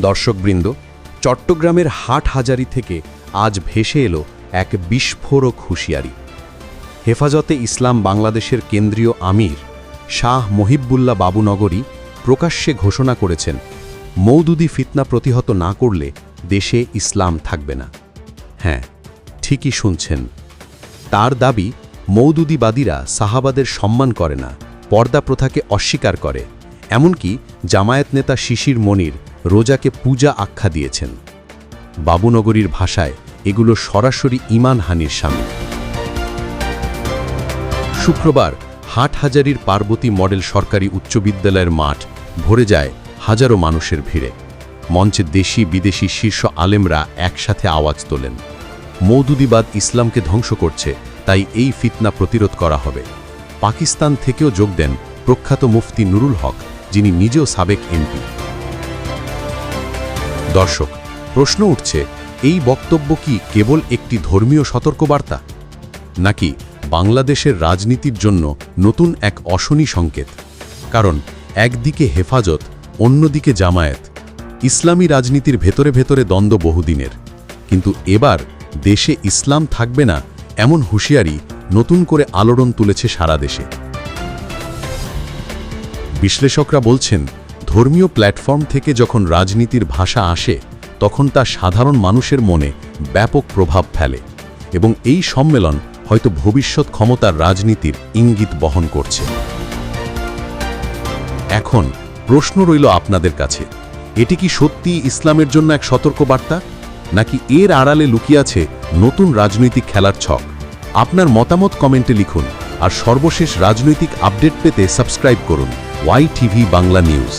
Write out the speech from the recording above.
দর্শকবৃন্দ, চট্টগ্রামের হাট হাজারি থেকে আজ ভেসে এলো এক বিস্ফোরক হুঁশিয়ারি। হেফাজতে ইসলাম বাংলাদেশের কেন্দ্রীয় আমির শাহ মহিবুল্লাহ বাবুনগরী প্রকাশ্যে ঘোষণা করেছেন মৌদুদি ফিতনা প্রতিহত না করলে দেশে ইসলাম থাকবে না। হ্যাঁ ঠিকই শুনছেন। তার দাবি মৌদুদিবাদীরা সাহাবাদের সম্মান করে না, পর্দা প্রথাকে অস্বীকার করে। এমনকি জামায়াত নেতা শিশির মনির রোজাকে পূজা আখ্যা দিয়েছেন। বাবুনগরীর ভাষায় এগুলো সরাসরি ইমানহানির সামিল। শুক্রবার হাটহাজারির পার্বতী মডেল সরকারি উচ্চ বিদ্যালয়ের মাঠ ভরে যায় হাজারো মানুষের ভিড়ে। মঞ্চে দেশি বিদেশি শীর্ষ আলেমরা একসাথে আওয়াজ তোলেন। মৌদুদিবাদ ইসলামকে ধ্বংস করছে, তাই এই ফিতনা প্রতিরোধ করা হবে। পাকিস্তান থেকেও যোগ দেন প্রখ্যাত মুফতি নুরুল হক। যিনি নিজেও সাবেক এমপি। দর্শক, প্রশ্ন উঠছে, এই বক্তব্য কি কেবল একটি ধর্মীয় সতর্কবার্তা? নাকি বাংলাদেশের রাজনীতির জন্য নতুন এক অশনি সংকেত? কারণ একদিকে হেফাজত, অন্যদিকে জামায়াত। ইসলামী রাজনীতির ভেতরে ভেতরে দ্বন্দ্ব বহুদিনের। কিন্তু এবার দেশে ইসলাম থাকবে না এমন হুঁশিয়ারি নতুন করে আলোড়ন তুলেছে সারা দেশে। বিশ্লেষকরা বলছেন, ধর্মীয় প্ল্যাটফর্ম থেকে যখন রাজনীতির ভাষা আসে, তখন তা সাধারণ মানুষের মনে ব্যাপক প্রভাব ফেলে এবং এই সম্মেলন হয়তো ভবিষ্যৎ ক্ষমতার রাজনীতির ইঙ্গিত বহন করছে। এখন প্রশ্ন রইল আপনাদের কাছে, এটি কি সত্যি ইসলামের জন্য এক সতর্কবার্তা, নাকি এর আড়ালে লুকিয়ে আছে নতুন রাজনৈতিক খেলার ছক? আপনার মতামত কমেন্টে লিখুন আর সর্বশেষ রাজনৈতিক আপডেট পেতে সাবস্ক্রাইব করুন। Y TV Bangla news